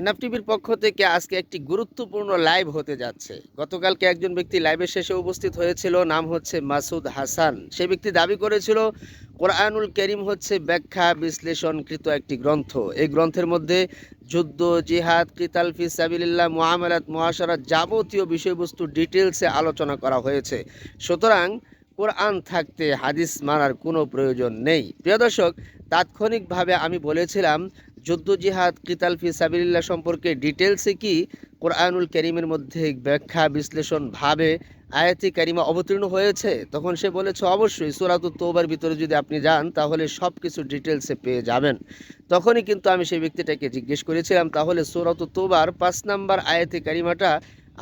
আহনাফ টিভির পক্ষ থেকে আজকে একটি গুরুত্বপূর্ণ লাইভ হতে যাচ্ছে। গতকালকে একজন ব্যক্তি লাইভের শেষে উপস্থিত হয়েছিল, নাম হচ্ছে মাসুদ হাসান। সেই ব্যক্তি দাবি করেছিল, কোরআনুল করিম হচ্ছে ব্যাখ্যা বিশ্লেষণকৃত একটি গ্রন্থ। এই গ্রন্থের মধ্যে যুদ্ধ, জিহাদ, কিতাল ফিসাবিল্লাহ মুআমালাত, মুআশারাত যাবতীয় বিষয়বস্তু ডিটেলসে আলোচনা করা হয়েছে। সুতরাং কোরআন থাকতে হাদিস মানার কোনো প্রয়োজন নেই। প্রিয় দর্শক, তাৎক্ষণিকভাবে আমি বলেছিলাম যুদ্ধ জিহাদ কিতাল ফি সাবিল্লাহ সম্পর্কে ডিটেলসে কি কোরআনুল করিমের মধ্যে ব্যাখ্যা, বিশ্লেষণ, ভাবে আয়াতি কারিমা অবতীর্ণ হয়েছে? তখন সে বলেছে, অবশ্যই, সুরাত তোবার ভিতরে যদি আপনি যান, তাহলে সব কিছু ডিটেলসে পেয়ে যাবেন। তখনই কিন্তু আমি সেই ব্যক্তিটাকে জিজ্ঞেস করেছিলাম, তাহলে সুরাত তোবার পাঁচ নাম্বার আয়াতি কারিমাটা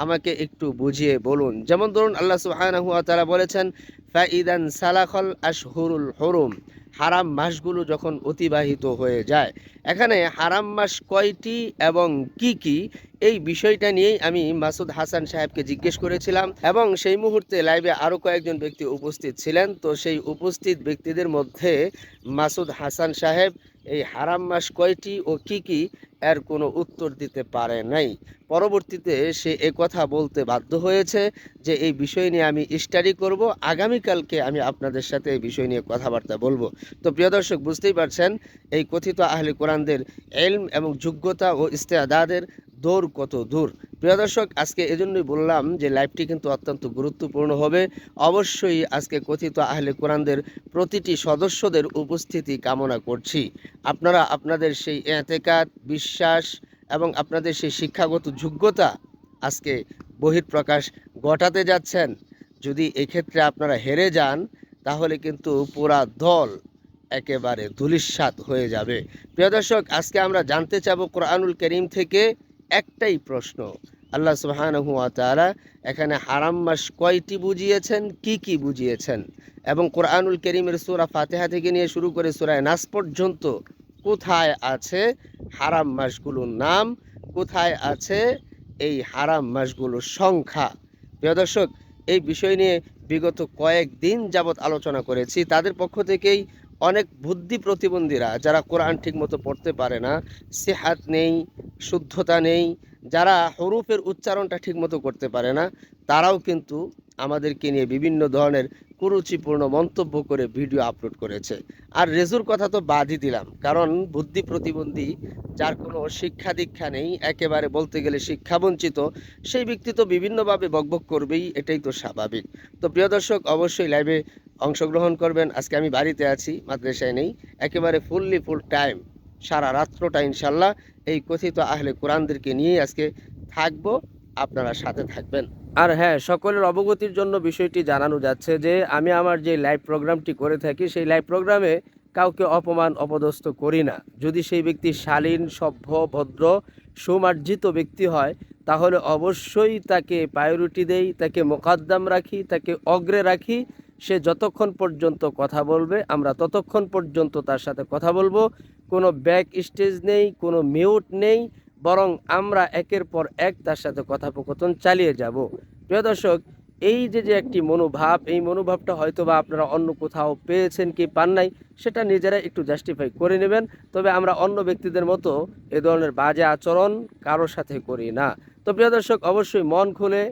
আমাকে একটু বুঝিয়ে বলুন। যেমন ধরুন, আল্লাহ সুবহানাহু ওয়া তাআলা বলেছেন ফাইদান সালাখল আশহুরুল হুরুম। হারাম মাসগুলো যখন অতিবাহিত হয়ে যায়, এখানে হারাম মাস কয়টি এবং কি কি? এই বিষয়টা নিয়েই আমি মাসুদ হাসান সাহেবকে জিজ্ঞেস করেছিলাম এবং সেই মুহূর্তে লাইভে আরও কয়েকজন ব্যক্তি উপস্থিত ছিলেন। তো সেই উপস্থিত ব্যক্তিদের মধ্যে মাসুদ হাসান সাহেব এই হারাম মাস কয়টি ও কি কি এর কোনো উত্তর দিতে পারে নাই। পরবর্তীতে সে এ কথা বলতে বাধ্য হয়েছে যে এই বিষয় নিয়ে আমি স্টাডি করব। আগামীকালকে আমি আপনাদের সাথে এই বিষয় নিয়ে কথাবার্তা বলব। তো প্রিয় দর্শক, বুঝতেই পারছেন, এই কথিত আহলে কোরআনদের এলম এবং যোগ্যতা ও ইস্তেদাদের দৌড় কত দূর। প্রিয় দর্শক, আজকে এজন্যই বললাম যে লাইভটি কিন্তু অত্যন্ত গুরুত্বপূর্ণ হবে। অবশ্যই আজকে কথিত আহলে কোরআনদের প্রতিটি সদস্যদের উপস্থিতি কামনা করছি। আপনারা আপনাদের সেই এতেকাত, বিশ্বাস এবং আপনাদের সেই শিক্ষাগত যোগ্যতা আজকে বহিঃপ্রকাশ ঘটাতে যাচ্ছেন। যদি এক্ষেত্রে আপনারা হেরে যান, তাহলে কিন্তু পুরা দল একেবারে ধুলিস্বাত হয়ে যাবে। প্রিয় দর্শক, আজকে আমরা জানতে চাবো কোরআনুল করিম থেকে একটাই প্রশ্ন। আল্লাহ সুবহানাহু ওয়া তাআলা এখানে হারাম মাস কয়টি বুঝিয়েছেন? কি কি বুঝিয়েছেন? এবং কোরআনুল করিমের সুরা ফাতিহা থেকে নিয়ে শুরু করে সূরা নাস পর্যন্ত কোথায় আছে হারাম মাসগুলোর নাম? কোথায় আছে এই হারাম মাসগুলোর সংখ্যা? প্রিয় দর্শক, এই বিষয় নিয়ে বিগত কয়েকদিন যাবৎ আলোচনা করেছি। তাদের পক্ষ থেকেই অনেক বুদ্ধি প্রতিবন্ধীরা যারা কোরআন ঠিকমতো পড়তে পারে না, সেহাত নেই, শুদ্ধতা নেই, যারা হরুফের উচ্চারণটা ঠিকমতো করতে পারে না, তারাও কিন্তু আমাদেরকে নিয়ে বিভিন্ন ধরনের কুরুচিপূর্ণ মন্তব্য করে ভিডিও আপলোড করেছে। আর রেজুর কথা তো বাদই দিলাম, কারণ বুদ্ধি প্রতিবন্ধী, যার কোনো শিক্ষা দীক্ষা নেই, একেবারে বলতে গেলে শিক্ষা বঞ্চিত, সেই ব্যক্তি তো বিভিন্নভাবে বকবক করবেই, এটাই তো স্বাভাবিক। তো প্রিয় দর্শক, অবশ্যই লাইভে অংশগ্রহণ করবেন। আজকে আমি বাড়িতে আছি, মাদ্রাসায় নেই, একেবারে ফুললি ফুল টাইম সারা রাত্রটা ইনশাল্লাহ এই কথিত আহলে কোরআনদেরকে নিয়েই আজকে থাকব, আপনারা সাথে থাকবেন। আর হ্যাঁ সকলের অবগতির জন্য বিষয়টি জানানো যাচ্ছে যে, আমি আমার যে লাইভ প্রোগ্রামটি করে থাকি, সেই লাইভ প্রোগ্রামে কাউকে অপমান, অপদস্থ করি না। যদি সেই ব্যক্তি শালীন, সভ্য, ভদ্র, সুমার্জিত ব্যক্তি হয়, তাহলে অবশ্যই তাকে প্রায়োরিটি দেই, তাকে মোকাদ্দাম রাখি, তাকে অগ্রে রাখি। সে যতক্ষণ পর্যন্ত কথা বলবে, আমরা ততক্ষণ পর্যন্ত তার সাথে কথা বলব। কোনো ব্যাক স্টেজ নেই, কোনো মিউট নেই। বরং আমরা একের পর এক তার সাথে কথোপকথন চালিয়ে যাব। প্রিয় দর্শক, এই যে যে একটি মনোভাব, এই মনোভাবটা হয়তো বা আপনারা অন্য কোথাও পেয়েছেন কি পান নাই, সেটা নিজেরা একটু জাস্টিফাই করে নেবেন। তবে আমরা অন্য ব্যক্তিদের মতো এ ধরনের বাজে আচরণ কারোর সাথে করি না। তো প্রিয় দর্শক, অবশ্যই মন খুলে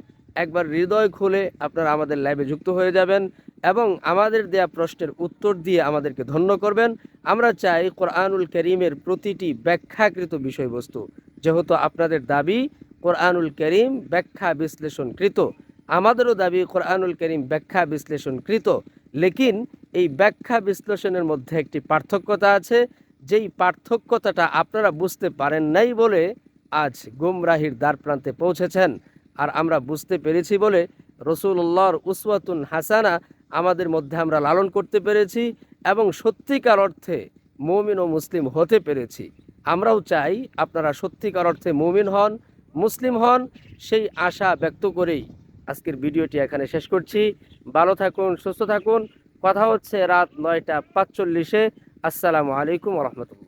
একবার হৃদয় খুলে আপনারা আমাদের লাইভে যুক্ত হয়ে যাবেন এবং আমাদের দেয়া প্রশ্নের উত্তর দিয়ে আমাদেরকে ধন্য করবেন। আমরা চাই কোরআনুল করিমের প্রতিটি ব্যাখ্যাকৃত বিষয়বস্তু। যেহেতু আপনাদের দাবি কোরআনুল করিম ব্যাখ্যা বিশ্লেষণকৃত, আমাদেরও দাবি কোরআনুল করিম ব্যাখ্যা বিশ্লেষণকৃত। লেকিন এই ব্যাখ্যা বিশ্লেষণের মধ্যে একটি পার্থক্যতা আছে। যেই পার্থক্যতাটা আপনারা বুঝতে পারেন নাই বলে আজ গুমরাহির দ্বার প্রান্তে পৌঁছেছেন। আর আমরা বুঝতে পেরেছি বলে রসুল্লাহর উসওয়াতুন হাসানা আমাদের মধ্যে আমরা লালন করতে পেরেছি এবং সত্যিকার অর্থে মমিন ও মুসলিম হতে পেরেছি। আমরাও চাই আপনারা সত্যিকার অর্থে মুমিন হন, মুসলিম হন, সেই আশা ব্যক্ত করেই আজকের ভিডিওটি এখানে শেষ করছি। ভালো থাকুন, সুস্থ থাকুন। কথা হচ্ছে রাত নয়টা পাঁচচল্লিশে। আসসালামু আলাইকুম রহমতুল্লাহ।